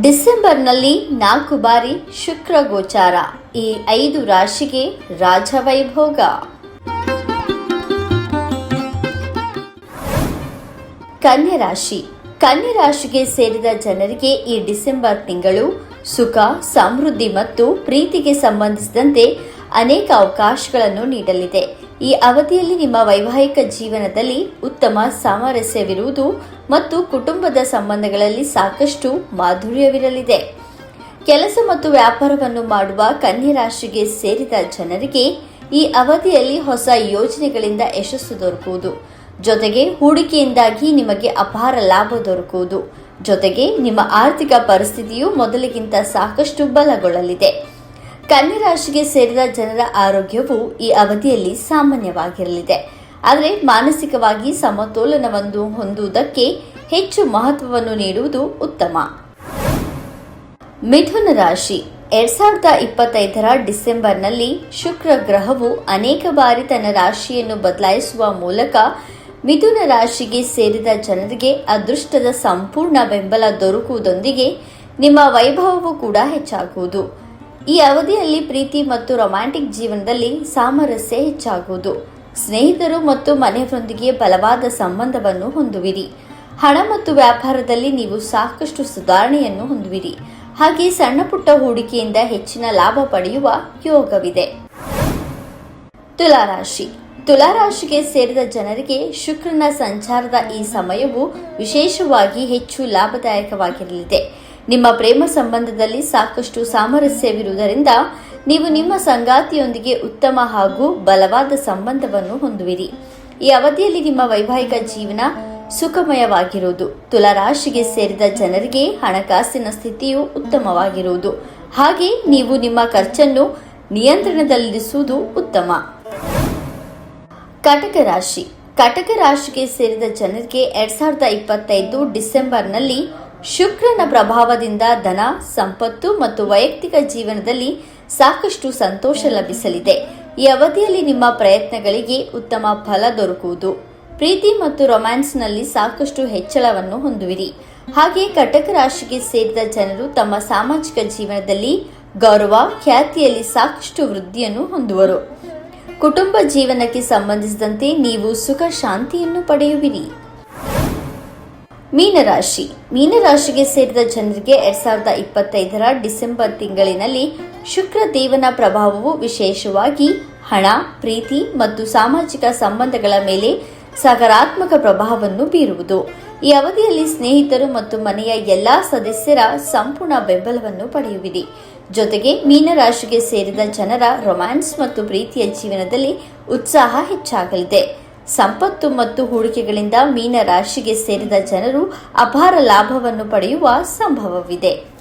ಡಿಸೆಂಬರ್ನಲ್ಲಿ ನಾಲ್ಕು ಬಾರಿ ಶುಕ್ರ ಗೋಚಾರ, ಈ ಐದು ರಾಶಿಗೆ ರಾಜವೈಭೋಗ. ಕನ್ಯಾ ರಾಶಿ. ಕನ್ಯಾ ರಾಶಿಗೆ ಸೇರಿದ ಜನರಿಗೆ ಈ ಡಿಸೆಂಬರ್ ತಿಂಗಳು ಸುಖ, ಸಮೃದ್ಧಿ ಮತ್ತು ಪ್ರೀತಿಗೆ ಸಂಬಂಧಿಸಿದಂತೆ ಅನೇಕ ಅವಕಾಶಗಳನ್ನು ನೀಡಲಿದೆ. ಈ ಅವಧಿಯಲ್ಲಿ ನಿಮ್ಮ ವೈವಾಹಿಕ ಜೀವನದಲ್ಲಿ ಉತ್ತಮ ಸಾಮರಸ್ಯವಿರುವುದು ಮತ್ತು ಕುಟುಂಬದ ಸಂಬಂಧಗಳಲ್ಲಿ ಸಾಕಷ್ಟು ಮಾಧುರ್ಯವಿರಲಿದೆ. ಕೆಲಸ ಮತ್ತು ವ್ಯಾಪಾರವನ್ನು ಮಾಡುವ ಕನ್ಯಾ ರಾಶಿಗೆ ಸೇರಿದ ಜನರಿಗೆ ಈ ಅವಧಿಯಲ್ಲಿ ಹೊಸ ಯೋಜನೆಗಳಿಂದ ಯಶಸ್ಸು ದೊರಕುವುದು. ಜೊತೆಗೆ ಹೂಡಿಕೆಯಿಂದಾಗಿ ನಿಮಗೆ ಅಪಾರ ಲಾಭ ದೊರಕುವುದು. ಜೊತೆಗೆ ನಿಮ್ಮ ಆರ್ಥಿಕ ಪರಿಸ್ಥಿತಿಯು ಮೊದಲಿಗಿಂತ ಸಾಕಷ್ಟು ಬಲಗೊಳ್ಳಲಿದೆ. ರಾಶಿಗೆ ಸೇರಿದ ಜನರ ಆರೋಗ್ಯವು ಈ ಅವಧಿಯಲ್ಲಿ ಸಾಮಾನ್ಯವಾಗಿರಲಿದೆ. ಆದರೆ ಮಾನಸಿಕವಾಗಿ ಸಮತೋಲನವನ್ನು ಹೊಂದುವುದಕ್ಕೆ ಹೆಚ್ಚು ಮಹತ್ವವನ್ನು ನೀಡುವುದು ಉತ್ತಮ. ಮಿಥುನ ರಾಶಿ, ಎರಡ್ ಸಾವಿರದ ಇಪ್ಪತ್ತೈದರ ಡಿಸೆಂಬರ್ನಲ್ಲಿ ಶುಕ್ರ ಗ್ರಹವು ಅನೇಕ ಬಾರಿ ತನ್ನ ರಾಶಿಯನ್ನು ಬದಲಾಯಿಸುವ ಮೂಲಕ ಮಿಥುನ ರಾಶಿಗೆ ಸೇರಿದ ಜನರಿಗೆ ಅದೃಷ್ಟದ ಸಂಪೂರ್ಣ ಬೆಂಬಲ ದೊರಕುವುದೊಂದಿಗೆ ನಿಮ್ಮ ವೈಭವವು ಕೂಡ ಹೆಚ್ಚಾಗುವುದು. ಈ ಅವಧಿಯಲ್ಲಿ ಪ್ರೀತಿ ಮತ್ತು ರೊಮ್ಯಾಂಟಿಕ್ ಜೀವನದಲ್ಲಿ ಸಾಮರಸ್ಯ ಹೆಚ್ಚಾಗುವುದು. ಸ್ನೇಹಿತರು ಮತ್ತು ಮನೆಯವರೊಂದಿಗೆ ಬಲವಾದ ಸಂಬಂಧವನ್ನು ಹೊಂದುವಿರಿ. ಹಣ ಮತ್ತು ವ್ಯಾಪಾರದಲ್ಲಿ ನೀವು ಸಾಕಷ್ಟು ಸುಧಾರಣೆಯನ್ನು ಹೊಂದುವಿರಿ. ಹಾಗೆ ಸಣ್ಣ ಪುಟ್ಟ ಹೂಡಿಕೆಯಿಂದ ಹೆಚ್ಚಿನ ಲಾಭ ಪಡೆಯುವ ಯೋಗವಿದೆ. ತುಲಾರಾಶಿ. ತುಲಾರಾಶಿಗೆ ಸೇರಿದ ಜನರಿಗೆ ಶುಕ್ರನ ಸಂಚಾರದ ಈ ಸಮಯವು ವಿಶೇಷವಾಗಿ ಹೆಚ್ಚು ಲಾಭದಾಯಕವಾಗಿರಲಿದೆ. ನಿಮ್ಮ ಪ್ರೇಮ ಸಂಬಂಧದಲ್ಲಿ ಸಾಕಷ್ಟು ಸಾಮರಸ್ಯವಿರುವುದರಿಂದ ನೀವು ನಿಮ್ಮ ಸಂಗಾತಿಯೊಂದಿಗೆ ಉತ್ತಮ ಹಾಗೂ ಬಲವಾದ ಸಂಬಂಧವನ್ನು ಹೊಂದುವಿರಿ. ಈ ಅವಧಿಯಲ್ಲಿ ನಿಮ್ಮ ವೈವಾಹಿಕ ಜೀವನ ಸುಖಮಯವಾಗಿರುವುದು. ತುಲಾರಾಶಿಗೆ ಸೇರಿದ ಜನರಿಗೆ ಹಣಕಾಸಿನ ಸ್ಥಿತಿಯು ಉತ್ತಮವಾಗಿರುವುದು. ಹಾಗೆ ನೀವು ನಿಮ್ಮ ಖರ್ಚನ್ನು ನಿಯಂತ್ರಣದಲ್ಲಿರಿಸುವುದು ಉತ್ತಮ. ಕಟಕ ರಾಶಿ. ಕಟಕ ರಾಶಿಗೆ ಸೇರಿದ ಜನರಿಗೆ ಎರಡ್ ಸಾವಿರದ ಇಪ್ಪತ್ತೈದು ಡಿಸೆಂಬರ್ನಲ್ಲಿ ಶುಕ್ರನ ಪ್ರಭಾವದಿಂದ ಧನ, ಸಂಪತ್ತು ಮತ್ತು ವೈಯಕ್ತಿಕ ಜೀವನದಲ್ಲಿ ಸಾಕಷ್ಟು ಸಂತೋಷ ಲಭಿಸಲಿದೆ. ಈ ಅವಧಿಯಲ್ಲಿ ನಿಮ್ಮ ಪ್ರಯತ್ನಗಳಿಗೆ ಉತ್ತಮ ಫಲ ದೊರಕುವುದು. ಪ್ರೀತಿ ಮತ್ತು ರೊಮ್ಯಾನ್ಸ್ನಲ್ಲಿ ಸಾಕಷ್ಟು ಹೆಚ್ಚಳವನ್ನು ಹೊಂದುವಿರಿ. ಹಾಗೆ ಕಟಕ ರಾಶಿಗೆ ಸೇರಿದ ಜನರು ತಮ್ಮ ಸಾಮಾಜಿಕ ಜೀವನದಲ್ಲಿ ಗೌರವ, ಖ್ಯಾತಿಯಲ್ಲಿ ಸಾಕಷ್ಟು ವೃದ್ಧಿಯನ್ನು ಹೊಂದುವರು. ಕುಟುಂಬ ಜೀವನಕ್ಕೆ ಸಂಬಂಧಿಸಿದಂತೆ ನೀವು ಸುಖ, ಶಾಂತಿಯನ್ನು ಪಡೆಯುವಿರಿ. ಮೀನರಾಶಿ. ಮೀನರಾಶಿಗೆ ಸೇರಿದ ಜನರಿಗೆ ಎರಡ್ ಸಾವಿರದ ಇಪ್ಪತ್ತೈದರ ಡಿಸೆಂಬರ್ ತಿಂಗಳಿನಲ್ಲಿ ಶುಕ್ರ ದೇವನ ಪ್ರಭಾವವು ವಿಶೇಷವಾಗಿ ಹಣ, ಪ್ರೀತಿ ಮತ್ತು ಸಾಮಾಜಿಕ ಸಂಬಂಧಗಳ ಮೇಲೆ ಸಕಾರಾತ್ಮಕ ಪ್ರಭಾವವನ್ನು ಬೀರುವುದು. ಈ ಅವಧಿಯಲ್ಲಿ ಸ್ನೇಹಿತರು ಮತ್ತು ಮನೆಯ ಎಲ್ಲಾ ಸದಸ್ಯರ ಸಂಪೂರ್ಣ ಬೆಂಬಲವನ್ನು ಪಡೆಯುವಿರಿ. ಜೊತೆಗೆ ಮೀನರಾಶಿಗೆ ಸೇರಿದ ಜನರ ರೊಮ್ಯಾನ್ಸ್ ಮತ್ತು ಪ್ರೀತಿಯ ಜೀವನದಲ್ಲಿ ಉತ್ಸಾಹ ಹೆಚ್ಚಾಗಲಿದೆ. ಸಂಪತ್ತು ಮತ್ತು ಹೂಡಿಕೆಗಳಿಂದ ಮೀನ ರಾಶಿಗೆ ಸೇರಿದ ಜನರು ಅಪಾರ ಲಾಭವನ್ನು ಪಡೆಯುವ ಸಂಭವವಿದೆ.